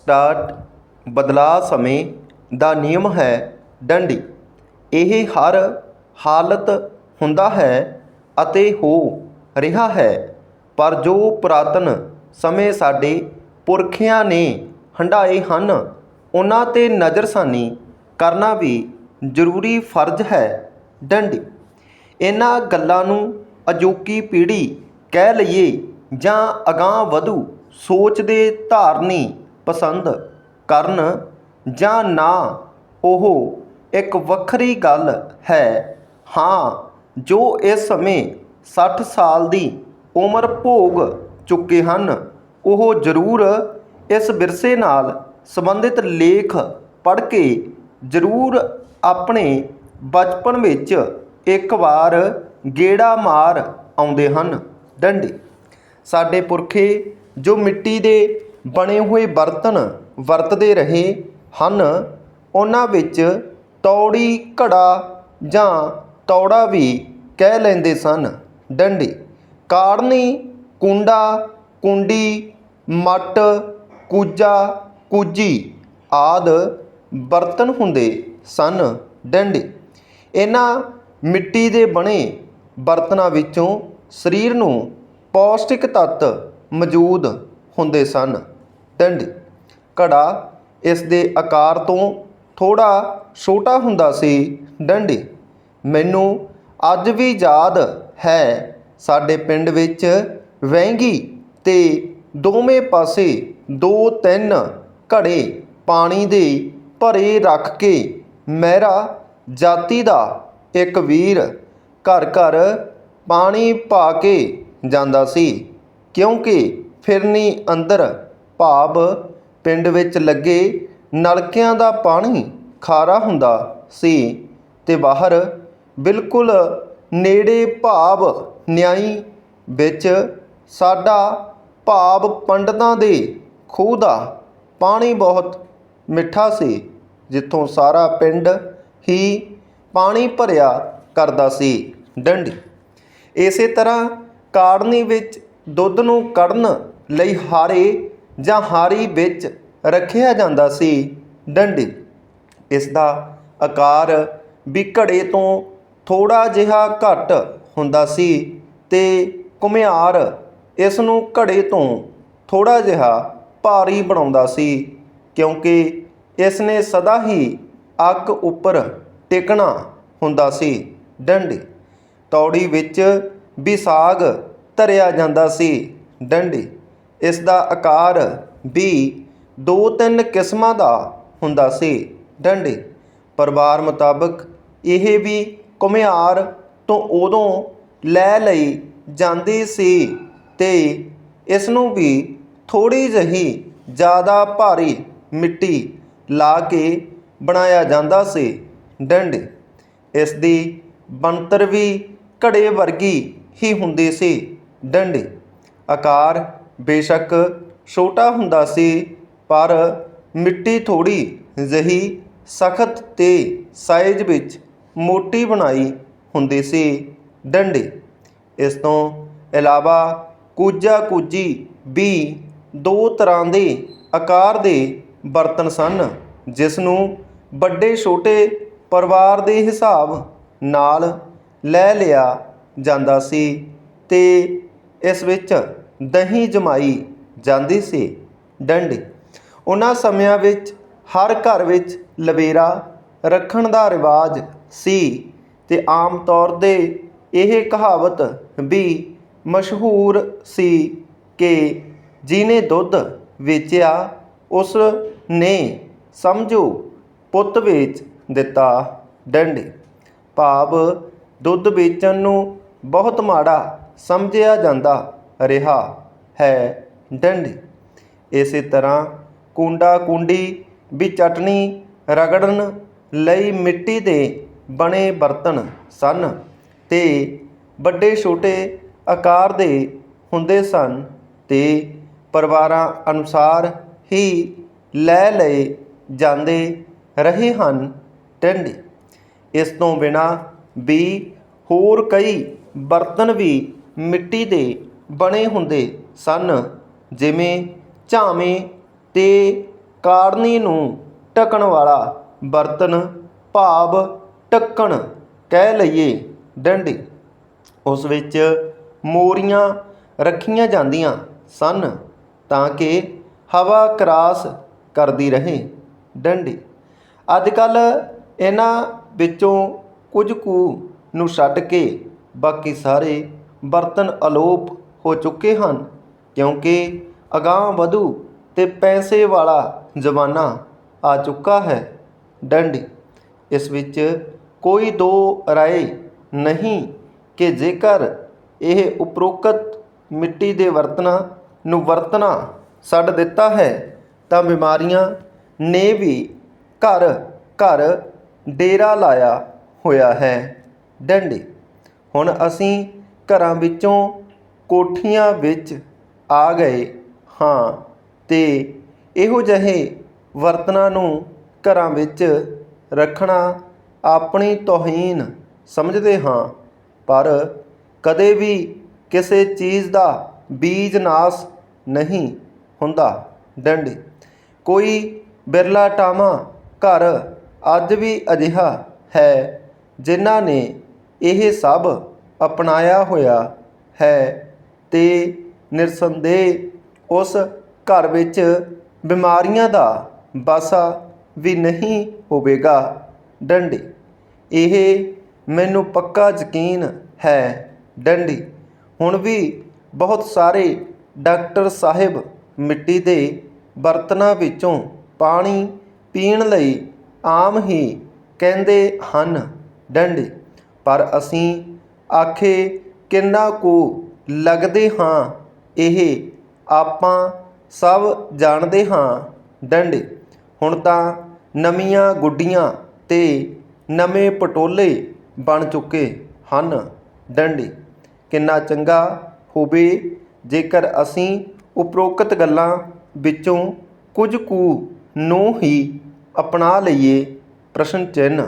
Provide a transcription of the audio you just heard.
Start ਬਦਲਾਅ ਸਮੇਂ ਦਾ ਨਿਯਮ ਹੈ ਡੰਡੀ। ਇਹ ਹਰ ਹਾਲਤ ਹੁੰਦਾ ਹੈ ਅਤੇ ਹੋ ਰਿਹਾ ਹੈ, ਪਰ ਜੋ ਪੁਰਾਤਨ ਸਮੇਂ ਸਾਡੇ ਪੁਰਖਿਆਂ ਨੇ ਹੰਢਾਏ ਹਨ, ਉਹਨਾਂ 'ਤੇ ਨਜ਼ਰਸਾਨੀ ਕਰਨਾ ਵੀ ਜ਼ਰੂਰੀ ਫਰਜ਼ ਹੈ ਡੰਡੀ। ਇਹਨਾਂ ਗੱਲਾਂ ਨੂੰ ਅਜੋਕੀ ਪੀੜ੍ਹੀ ਕਹਿ ਲਈਏ ਜਾਂ ਅਗਾਂਹ ਵਧੂ ਸੋਚ ਦੇ ਧਾਰਨੀ ਪਸੰਦ ਕਰਨ ਜਾਂ ਨਾ, ਉਹ ਇੱਕ ਵੱਖਰੀ ਗੱਲ ਹੈ। ਹਾਂ, ਜੋ ਇਸ ਸਮੇਂ ਸੱਠ ਸਾਲ ਦੀ ਉਮਰ ਭੋਗ ਚੁੱਕੇ ਹਨ, ਉਹ ਜ਼ਰੂਰ ਇਸ ਵਿਰਸੇ ਨਾਲ ਸੰਬੰਧਿਤ ਲੇਖ ਪੜ੍ਹ ਕੇ ਜ਼ਰੂਰ ਆਪਣੇ ਬਚਪਨ ਵਿੱਚ ਇੱਕ ਵਾਰ ਗੇੜਾ ਮਾਰ ਆਉਂਦੇ ਹਨ। ਡੰਡੀ। ਸਾਡੇ ਪੁਰਖੇ ਜੋ ਮਿੱਟੀ ਦੇ ਬਣੇ ਹੋਏ ਬਰਤਨ ਵਰਤਦੇ ਰਹੇ ਹਨ। ਉਹਨਾਂ ਵਿੱਚ ਤੌੜੀ ਘੜਾ ਜਾਂ ਤੌੜਾ ਵੀ ਕਹਿ ਲੈਂਦੇ ਸਨ। ਡੰਡੀ ਕਾੜਨੀ ਕੁੰਡਾ, ਕੁੰਡੀ, ਮੱਟ, ਕੂਜਾ, ਕੂਜੀ ਆਦ ਬਰਤਨ ਹੁੰਦੇ ਸਨ। ਡੰਡੀ, ਇਹਨਾਂ ਮਿੱਟੀ ਦੇ ਬਣੇ ਬਰਤਨਾਂ ਵਿੱਚੋਂ ਸਰੀਰ ਨੂੰ ਪੌਸ਼ਟਿਕ ਤੱਤ ਮੌਜੂਦ ਹੁੰਦੇ ਸਨ। ਡੰਡੀ ਘੜਾ ਇਸ ਦੇ ਆਕਾਰ ਤੋਂ ਥੋੜਾ ਛੋਟਾ ਹੁੰਦਾ ਸੀ। ਡੰਡੀ, ਮੈਨੂੰ ਅੱਜ ਵੀ ਯਾਦ ਹੈ ਸਾਡੇ ਪਿੰਡ ਵਿੱਚ ਵਹਿੰਗੀ ਤੇ ਦੋਵੇਂ ਪਾਸੇ ਦੋ ਤਿੰਨ ਘੜੇ ਪਾਣੀ ਦੇ ਭਰੇ ਰੱਖ ਕੇ ਮਹਿਰਾ ਜਾਤੀ ਦਾ ਇੱਕ ਵੀਰ ਘਰ ਘਰ ਪਾਣੀ ਪਾ ਕੇ ਜਾਂਦਾ ਸੀ। ਕਿਉਂਕਿ ਫਿਰਨੀ ਅੰਦਰ ਭਾਵ ਪਿੰਡ ਵਿੱਚ ਲੱਗੇ ਨਲਕਿਆਂ ਦਾ ਪਾਣੀ ਖਾਰਾ ਹੁੰਦਾ ਸੀ ਤੇ ਬਾਹਰ ਬਿਲਕੁਲ ਨੇੜੇ ਭਾਵ ਨਿਆਈ ਵਿੱਚ ਸਾਡਾ ਭਾਵ ਪੰਡਤਾਂ ਦੇ ਖੂਹ ਦਾ ਪਾਣੀ ਬਹੁਤ ਮਿੱਠਾ ਸੀ, ਜਿੱਥੋਂ ਸਾਰਾ ਪਿੰਡ ਹੀ ਪਾਣੀ ਭਰਿਆ ਕਰਦਾ ਸੀ। ਡੰਡੀ। ਇਸੇ ਤਰ੍ਹਾਂ ਕਾੜਨੀ ਵਿੱਚ ਦੁੱਧ ਨੂੰ ਕੱਢਣ ਲਈ ਹਾਰੇ ਜਾਂ ਹਾਰੀ ਵਿੱਚ ਰੱਖਿਆ ਜਾਂਦਾ ਸੀ ਡੰਡੀ ਇਸ ਦਾ ਆਕਾਰ ਵੀ ਘੜੇ ਤੋਂ ਥੋੜਾ ਜਿਹਾ ਘੱਟ ਹੁੰਦਾ ਸੀ ਤੇ ਘੁਮਿਆਰ ਇਸ ਨੂੰ ਘੜੇ ਤੋਂ ਥੋੜਾ ਜਿਹਾ ਭਾਰੀ ਬਣਾਉਂਦਾ ਸੀ ਕਿਉਂਕਿ ਇਸ ਨੇ ਸਦਾ ਹੀ ਅੱਗ ਉੱਪਰ ਟਿਕਣਾ ਹੁੰਦਾ ਸੀ ਡੰਡੀ ਤੌੜੀ ਵਿੱਚ ਵੀ ਸਾਗ ਧਰਿਆ ਜਾਂਦਾ ਸੀ ਡੰਡੀ ਇਸ ਦਾ ਆਕਾਰ ਵੀ ਦੋ ਤਿੰਨ ਕਿਸਮਾਂ ਦਾ ਹੁੰਦਾ ਸੀ। ਡੰਡੇ। ਪਰਿਵਾਰ ਮੁਤਾਬਕ ਇਹ ਵੀ ਘੁਮਿਆਰ ਤੋਂ ਉਦੋਂ ਲੈ ਲਈ ਜਾਂਦੀ ਸੀ ਤੇ ਇਸ ਨੂੰ ਵੀ ਥੋੜੀ ਜਹੀ ਜ਼ਿਆਦਾ ਭਾਰੀ ਮਿੱਟੀ ਲਾ ਕੇ ਬਣਾਇਆ ਜਾਂਦਾ ਸੀ। ਡੰਡੇ। ਇਸ ਦੀ ਬਣਤਰ ਵੀ ਘੜੇ ਵਰਗੀ ਹੀ ਹੁੰਦੀ ਸੀ। ਡੰਡੇ। ਆਕਾਰ ਬੇਸ਼ੱਕ ਛੋਟਾ ਹੁੰਦਾ ਸੀ, ਪਰ ਮਿੱਟੀ ਥੋੜੀ ਜਹੀ ਸਖਤ ਤੇ ਸਾਈਜ਼ ਵਿੱਚ ਮੋਟੀ ਬਣਾਈ ਹੁੰਦੀ ਸੀ ਡੰਡੇ। ਇਸ ਤੋਂ ਇਲਾਵਾ ਕੂਜਾ ਕੂਜੀ ਵੀ ਦੋ ਤਰ੍ਹਾਂ ਦੇ ਆਕਾਰ ਦੇ ਬਰਤਨ ਸਨ, ਜਿਸ ਨੂੰ ਵੱਡੇ ਛੋਟੇ ਪਰਿਵਾਰ ਦੇ ਹਿਸਾਬ ਨਾਲ ਲੈ ਲਿਆ ਜਾਂਦਾ ਸੀ ਤੇ ਇਸ ਵਿੱਚ ਦਹੀਂ ਜਮਾਈ ਜਾਂਦੀ ਸੀ। ਡੰਡੀ, ਉਹਨਾਂ ਸਮਿਆਂ ਵਿੱਚ ਹਰ ਘਰ ਵਿੱਚ ਲਵੇਰਾ ਰੱਖਣ ਦਾ ਰਿਵਾਜ ਸੀ ਤੇ ਆਮ ਤੌਰ ਤੇ ਇਹ ਕਹਾਵਤ ਵੀ ਮਸ਼ਹੂਰ ਸੀ ਕਿ ਜਿਹਨੇ ਦੁੱਧ ਵੇਚਿਆ, ਉਸ ਨੇ ਸਮਝੋ ਪੁੱਤ ਵੇਚ ਦਿੱਤਾ। ਡੰਡੀ, ਭਾਵ ਦੁੱਧ ਵੇਚਣ ਨੂੰ ਬਹੁਤ ਮਾੜਾ ਸਮਝਿਆ ਜਾਂਦਾ ਰਿਹਾ ਹੈ। ਡੰਡੀ। ਇਸੇ ਤਰ੍ਹਾਂ ਕੁੰਡਾ ਕੁੰਡੀ ਵੀ ਚਟਣੀ ਰਗੜਨ ਲਈ ਮਿੱਟੀ ਦੇ ਬਣੇ ਬਰਤਨ ਸਨ ਤੇ ਵੱਡੇ ਛੋਟੇ ਆਕਾਰ ਦੇ ਹੁੰਦੇ ਸਨ ਤੇ ਪਰਿਵਾਰਾਂ ਅਨੁਸਾਰ ਹੀ ਲੈ ਲਏ ਜਾਂਦੇ ਰਹੇ ਹਨ ਟੰਡੀ ਇਸ ਤੋਂ ਬਿਨਾ ਵੀ ਹੋਰ ਕਈ ਬਰਤਨ ਵੀ ਮਿੱਟੀ ਦੇ ਬਣੇ ਹੁੰਦੇ ਸਨ, ਜਿਵੇਂ ਝਾਵੇਂ ਤੇ ਕਾੜਨੀ ਨੂੰ ਢਕਣ ਵਾਲਾ ਬਰਤਨ, ਭਾਵ ਢੱਕਣ ਕਹਿ ਲਈਏ ਡੰਡੀ। ਉਸ ਵਿੱਚ ਮੋਰੀਆਂ ਰੱਖੀਆਂ ਜਾਂਦੀਆਂ ਸਨ ਤਾਂ ਕਿ ਹਵਾ ਕਰਾਸ ਕਰਦੀ ਰਹੇ ਡੰਡੀ। ਅੱਜ ਕੱਲ ਇਹਨਾਂ ਵਿੱਚੋਂ ਕੁਝ ਕੁ ਨੂੰ ਛੱਡ ਕੇ ਬਾਕੀ ਸਾਰੇ ਬਰਤਨ ਅਲੋਪ ਹੋ ਚੁੱਕੇ ਹਨ, ਕਿਉਂਕਿ ਅਗਾਂਹ ਵਧੂ ਅਤੇ ਪੈਸੇ ਵਾਲਾ ਜ਼ਮਾਨਾ ਆ ਚੁੱਕਾ ਹੈ। ਡੰਡੀ, ਇਸ ਵਿੱਚ ਕੋਈ ਦੋ ਰਾਏ ਨਹੀਂ ਕਿ ਜੇਕਰ ਇਹ ਉਪਰੋਕਤ ਮਿੱਟੀ ਦੇ ਬਰਤਨਾਂ ਨੂੰ ਵਰਤਣਾ ਛੱਡ ਦਿੱਤਾ ਹੈ, ਤਾਂ ਬਿਮਾਰੀਆਂ ਨੇ ਵੀ ਘਰ ਘਰ ਡੇਰਾ ਲਾਇਆ ਹੋਇਆ ਹੈ। ਡੰਡੀ, ਹੁਣ ਅਸੀਂ ਘਰਾਂ ਵਿੱਚੋਂ ਕੋਠੀਆਂ ਵਿੱਚ ਆ ਗਏ ਹਾਂ ਅਤੇ ਇਹੋ ਜਿਹੇ ਬਰਤਨਾਂ ਨੂੰ ਘਰਾਂ ਵਿੱਚ ਰੱਖਣਾ ਆਪਣੀ ਤੋਹੀਨ ਸਮਝਦੇ ਹਾਂ। ਪਰ ਕਦੇ ਵੀ ਕਿਸੇ ਚੀਜ਼ ਦਾ ਬੀਜ ਨਾਸ ਨਹੀਂ ਹੁੰਦਾ। ਡੰਡੀ ਕੋਈ ਬਿਰਲਾ ਟਾਮਾ ਘਰ ਅੱਜ ਵੀ ਅਜਿਹਾ ਹੈ ਜਿਨ੍ਹਾਂ ਨੇ ਇਹ ਸਭ ਅਪਣਾਇਆ ਹੋਇਆ ਹੈ। ਤੇ ਨਿਰਸੰਦੇਹ ਉਸ ਘਰ ਵਿੱਚ ਬਿਮਾਰੀਆਂ ਦਾ ਬਾਸਾ ਵੀ ਨਹੀਂ ਹੋਵੇਗਾ। ਡੰਡੀ, ਇਹ ਮੈਨੂੰ ਪੱਕਾ ਯਕੀਨ ਹੈ ਡੰਡੀ। ਹੁਣ ਵੀ ਬਹੁਤ ਸਾਰੇ ਡਾਕਟਰ ਸਾਹਿਬ ਮਿੱਟੀ ਦੇ ਬਰਤਨਾਂ ਵਿੱਚੋਂ ਪਾਣੀ ਪੀਣ ਲਈ ਆਮ ਹੀ ਕਹਿੰਦੇ ਹਨ ਡੰਡੀ, ਪਰ ਅਸੀਂ ਆਖੇ ਕਿੰਨਾ ਕੁ ਲੱਗਦੇ ਹਾਂ। ਇਹ ਆਪਾਂ ਸਭ ਜਾਣਦੇ ਹਾਂ। ਡੰਡੇ। ਹੁਣ ਤਾਂ ਨਵੀਆਂ ਗੁੱਡੀਆਂ ਤੇ ਨਵੇਂ ਪਟੋਲੇ ਬਣ ਚੁੱਕੇ ਹਨ। ਡੰਡੇ। ਕਿੰਨਾ ਚੰਗਾ ਹੋਵੇ। ਜੇਕਰ ਅਸੀਂ ਉਪਰੋਕਤ ਗੱਲਾਂ ਵਿੱਚੋਂ ਕੁਝ ਕੁ ਨੂੰ ਹੀ ਅਪਣਾ ਲਈਏ। ਪ੍ਰਸ਼ਨ ਚਿੰਨ੍ਹ।